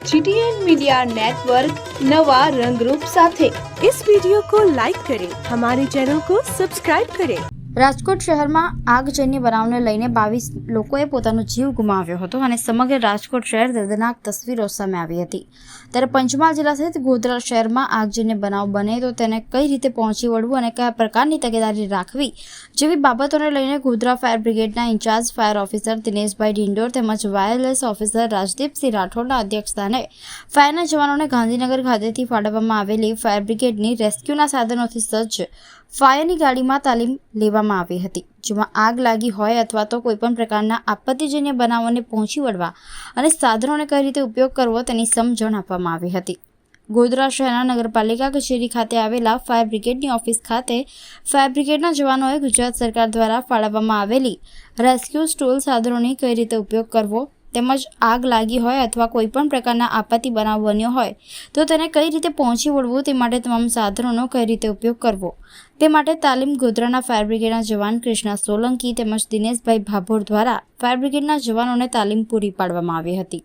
GTN media network नवा रंगरूप સાથે इस वीडियो को लाइक करें हमारे चैनल को सब्सक्राइब करें રાજકોટ શહેરમાં આગજન્ય બનાવને લઈને બાવીસ લોકોએ પોતાનો જીવ ગુમાવ્યો હતો અને સમગ્ર રાજકોટ શહેર દર્દનાક તસવીરો સામે આવી હતી. ત્યારે પંચમહાલ જિલ્લા સહિત ગોધરા શહેરમાં આગજન્ય બનાવ બને તો તેને કઈ રીતે પહોંચી વળવું અને કયા પ્રકારની તકેદારી રાખવી જેવી બાબતોને લઈને Godhra fire બ્રિગેડના in charge fire officer Dineshbhai Dindor તેમજ વાયરલેસ ઓફિસર રાજદીપસિંહ રાઠોડના અધ્યક્ષસ્થાને ફાયરના જવાનોને ગાંધીનગર ખાતેથી ફાળવવામાં આવેલી ફાયર બ્રિગેડની રેસ્ક્યુના સાધનોથી સજ્જ ફાયરની ગાડીમાં તાલીમ લેવામાં આવી હતી. જેમાં આગ લાગી હોય અથવા તો કોઈપણ પ્રકારના આપત્તિજન્ય બનાવોને પહોંચી વળવા અને સાધનોને કઈ રીતે ઉપયોગ કરવો તેની સમજણ આપવામાં આવી હતી. ગોધરા શહેરના નગરપાલિકા કચેરી ખાતે આવેલા ફાયર બ્રિગેડની ઓફિસ ખાતે ફાયર બ્રિગેડના જવાનોએ ગુજરાત સરકાર દ્વારા ફાળવવામાં આવેલી રેસ્ક્યુ સ્ટોલ સાધનોની કઈ રીતે ઉપયોગ કરવો તેમજ આગ લાગી હોય અથવા કોઈપણ પ્રકારના આપત્તિ બનાવ બન્યો હોય, તો તેને કઈ રીતે પહોંચી વળવું તે માટે તમામ સાધનોનો કઈ રીતે ઉપયોગ કરવો? તે માટે તાલીમ ગોધરાના ફાયર બ્રિગેડના જવાન કૃષ્ણા સોલંકી તેમજ દિનેશભાઈ ભાભોર દ્વારા ફાયર બ્રિગેડના જવાનોને તાલીમ પૂરી પાડવામાં આવી હતી.